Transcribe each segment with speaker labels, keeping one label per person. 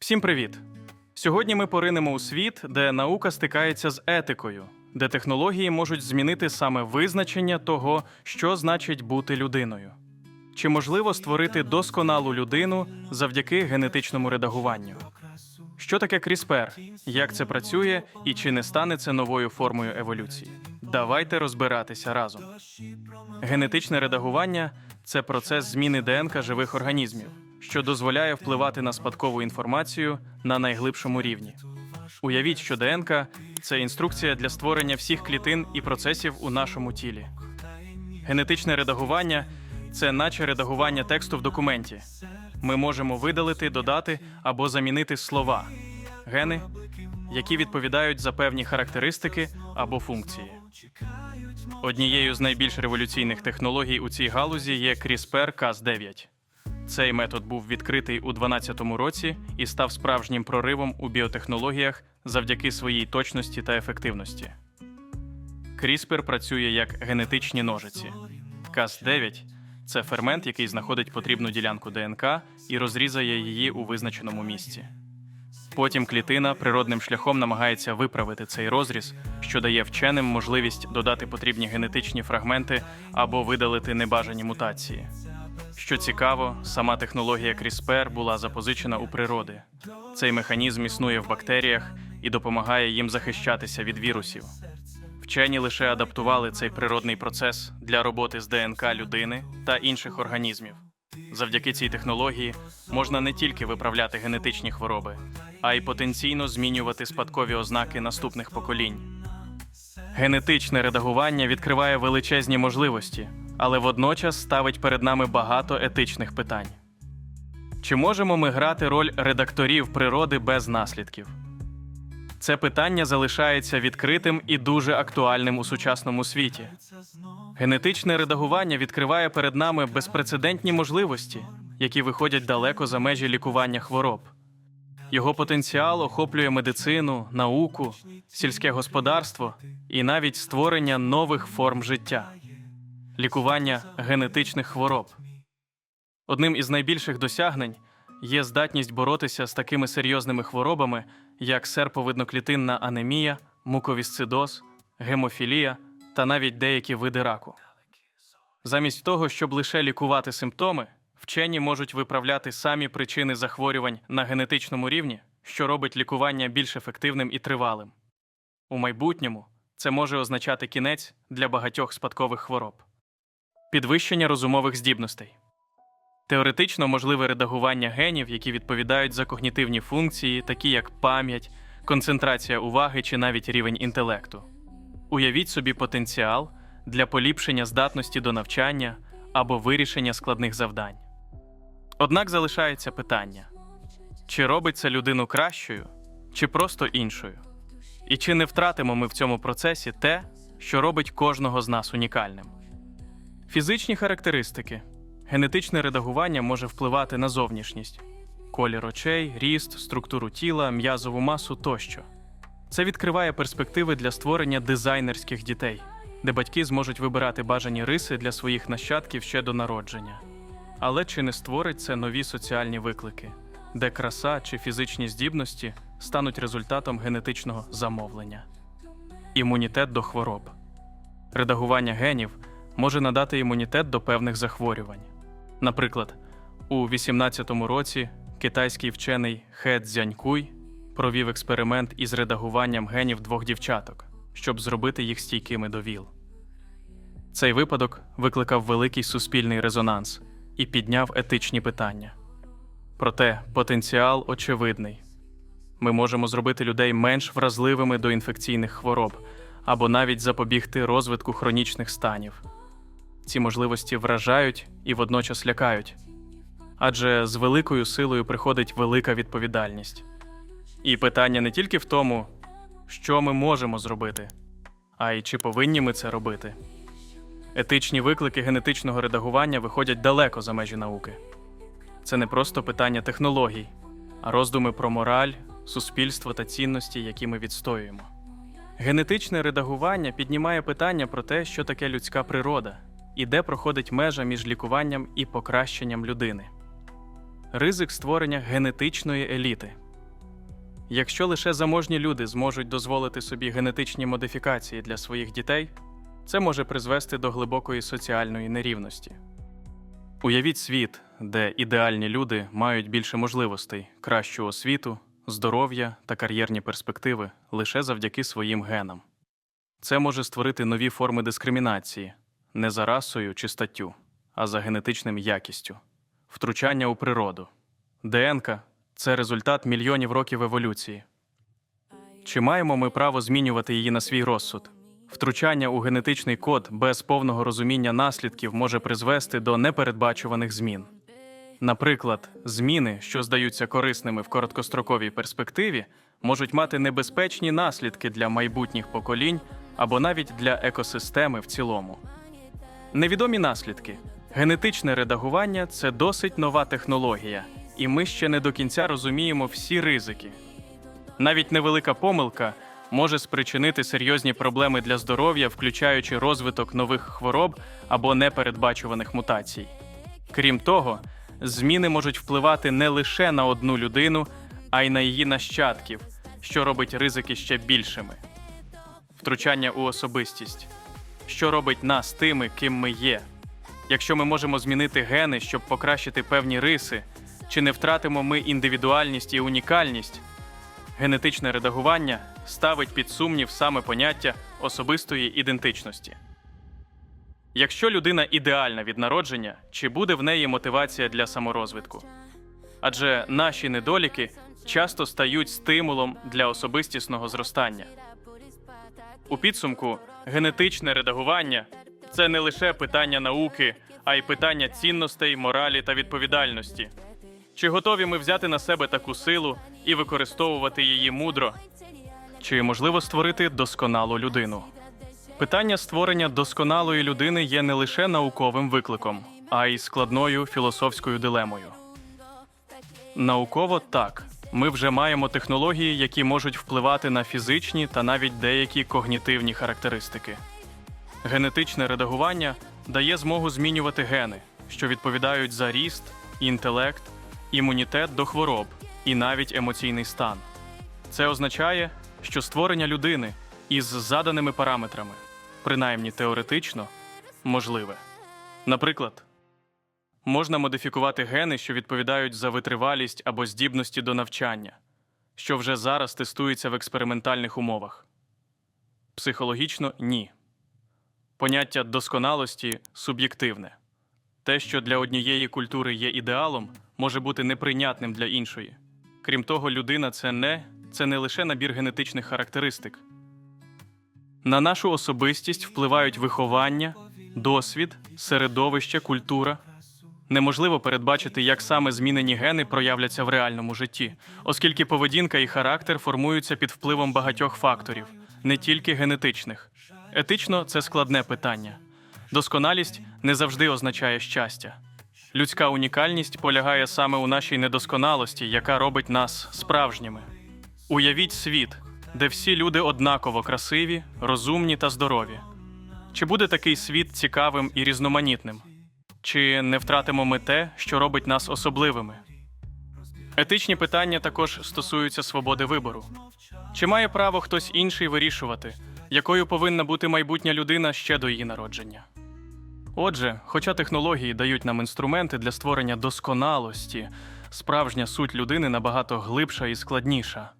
Speaker 1: Всім привіт! Сьогодні ми поринемо у світ, де наука стикається з етикою, де технології можуть змінити саме визначення того, що значить бути людиною. Чи можливо створити досконалу людину завдяки генетичному редагуванню? Що таке CRISPR, як це працює і чи не стане це новою формою еволюції? Давайте розбиратися разом. Генетичне редагування це процес зміни ДНК живих організмів, що дозволяє впливати на спадкову інформацію на найглибшому рівні. Уявіть, що ДНК це інструкція для створення всіх клітин і процесів у нашому тілі. Генетичне редагування це наче редагування тексту в документі. Ми можемо видалити, додати або замінити слова, гени, які відповідають за певні характеристики або функції. Однією з найбільш революційних технологій у цій галузі є CRISPR-Cas9. Цей метод був відкритий у 2012 році і став справжнім проривом у біотехнологіях завдяки своїй точності та ефективності. CRISPR працює як генетичні ножиці. Cas9 – це фермент, який знаходить потрібну ділянку ДНК і розрізає її у визначеному місці. Потім клітина природним шляхом намагається виправити цей розріз, що дає вченим можливість додати потрібні генетичні фрагменти або видалити небажані мутації. Що цікаво, сама технологія CRISPR була запозичена у природи. Цей механізм існує в бактеріях і допомагає їм захищатися від вірусів. Вчені лише адаптували цей природний процес для роботи з ДНК людини та інших організмів. Завдяки цій технології можна не тільки виправляти генетичні хвороби, а й потенційно змінювати спадкові ознаки наступних поколінь. Генетичне редагування відкриває величезні можливості, але водночас ставить перед нами багато етичних питань. Чи можемо ми грати роль редакторів природи без наслідків? Це питання залишається відкритим і дуже актуальним у сучасному світі. Генетичне редагування відкриває перед нами безпрецедентні можливості, які виходять далеко за межі лікування хвороб. Його потенціал охоплює медицину, науку, сільське господарство і навіть створення нових форм життя, лікування генетичних хвороб. Одним із найбільших досягнень є здатність боротися з такими серйозними хворобами, як серповидноклітинна анемія, муковісцидоз, гемофілія та навіть деякі види раку. Замість того, щоб лише лікувати симптоми, вчені можуть виправляти самі причини захворювань на генетичному рівні, що робить лікування більш ефективним і тривалим. У майбутньому це може означати кінець для багатьох спадкових хвороб. Підвищення розумових здібностей. Теоретично можливе редагування генів, які відповідають за когнітивні функції, такі як пам'ять, концентрація уваги чи навіть рівень інтелекту. Уявіть собі потенціал для поліпшення здатності до навчання або вирішення складних завдань. Однак залишається питання: чи робить це людину кращою, чи просто іншою? І чи не втратимо ми в цьому процесі те, що робить кожного з нас унікальним? Фізичні характеристики. Генетичне редагування може впливати на зовнішність, колір очей, ріст, структуру тіла, м'язову масу тощо. Це відкриває перспективи для створення дизайнерських дітей, де батьки зможуть вибирати бажані риси для своїх нащадків ще до народження. Але чи не створить це нові соціальні виклики, де краса чи фізичні здібності стануть результатом генетичного замовлення? Імунітет до хвороб. Редагування генів може надати імунітет до певних захворювань. Наприклад, у 18-му році китайський вчений Хе Цзянькуй провів експеримент із редагуванням генів двох дівчаток, щоб зробити їх стійкими до ВІЛ. Цей випадок викликав великий суспільний резонанс і підняв етичні питання. Проте потенціал очевидний. Ми можемо зробити людей менш вразливими до інфекційних хвороб або навіть запобігти розвитку хронічних станів. Ці можливості вражають і водночас лякають, адже з великою силою приходить велика відповідальність. І питання не тільки в тому, що ми можемо зробити, а й чи повинні ми це робити. Етичні виклики генетичного редагування виходять далеко за межі науки. Це не просто питання технологій, а роздуми про мораль, суспільство та цінності, які ми відстоюємо. Генетичне редагування піднімає питання про те, що таке людська природа і де проходить межа між лікуванням і покращенням людини. Ризик створення генетичної еліти. Якщо лише заможні люди зможуть дозволити собі генетичні модифікації для своїх дітей, це може призвести до глибокої соціальної нерівності. Уявіть світ, де ідеальні люди мають більше можливостей, кращу освіту, здоров'я та кар'єрні перспективи лише завдяки своїм генам. Це може створити нові форми дискримінації не за расою чи статтю, а за генетичним якістю, втручання у природу. ДНК це результат мільйонів років еволюції. Чи маємо ми право змінювати її на свій розсуд? Втручання у генетичний код без повного розуміння наслідків може призвести до непередбачуваних змін. Наприклад, зміни, що здаються корисними в короткостроковій перспективі, можуть мати небезпечні наслідки для майбутніх поколінь або навіть для екосистеми в цілому. Невідомі наслідки. Генетичне редагування це досить нова технологія, і ми ще не до кінця розуміємо всі ризики. Навіть невелика помилка може спричинити серйозні проблеми для здоров'я, включаючи розвиток нових хвороб або непередбачуваних мутацій. Крім того, зміни можуть впливати не лише на одну людину, а й на її нащадків, що робить ризики ще більшими. Втручання у особистість, що робить нас тими, ким ми є. Якщо ми можемо змінити гени, щоб покращити певні риси, чи не втратимо ми індивідуальність і унікальність, генетичне редагування ставить під сумнів саме поняття особистої ідентичності. Якщо людина ідеальна від народження, чи буде в неї мотивація для саморозвитку? Адже наші недоліки часто стають стимулом для особистісного зростання. У підсумку, генетичне редагування це не лише питання науки, а й питання цінностей, моралі та відповідальності. Чи готові ми взяти на себе таку силу і використовувати її мудро? Чи можливо створити досконалу людину? Питання створення досконалої людини є не лише науковим викликом, а й складною філософською дилемою. Науково так. Ми вже маємо технології, які можуть впливати на фізичні та навіть деякі когнітивні характеристики. Генетичне редагування дає змогу змінювати гени, що відповідають за ріст, інтелект, імунітет до хвороб і навіть емоційний стан. Це означає, що створення людини із заданими параметрами, принаймні теоретично, можливе. Наприклад, можна модифікувати гени, що відповідають за витривалість або здібності до навчання, що вже зараз тестується в експериментальних умовах. Психологічно ні. Поняття досконалості суб'єктивне. Те, що для однієї культури є ідеалом, може бути неприйнятним для іншої. Крім того, людина це не, це не лише набір генетичних характеристик. На нашу особистість впливають виховання, досвід, середовище, культура. Неможливо передбачити, як саме змінені гени проявляться в реальному житті, оскільки поведінка і характер формуються під впливом багатьох факторів, не тільки генетичних. Етично це складне питання. Досконалість не завжди означає щастя. Людська унікальність полягає саме у нашій недосконалості, яка робить нас справжніми. Уявіть світ, де всі люди однаково красиві, розумні та здорові. Чи буде такий світ цікавим і різноманітним? Чи не втратимо ми те, що робить нас особливими? Етичні питання також стосуються свободи вибору. Чи має право хтось інший вирішувати, якою повинна бути майбутня людина ще до її народження? Отже, хоча технології дають нам інструменти для створення досконалості, справжня суть людини набагато глибша і складніша.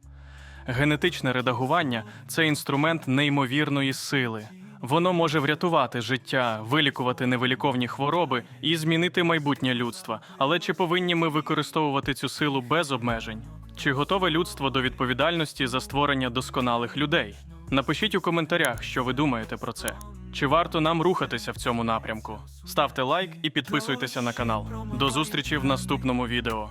Speaker 1: Генетичне редагування це інструмент неймовірної сили. Воно може врятувати життя, вилікувати невиліковні хвороби і змінити майбутнє людства. Але чи повинні ми використовувати цю силу без обмежень? Чи готове людство до відповідальності за створення досконалих людей? Напишіть у коментарях, що ви думаєте про це. Чи варто нам рухатися в цьому напрямку? Ставте лайк і підписуйтеся на канал. До зустрічі в наступному відео.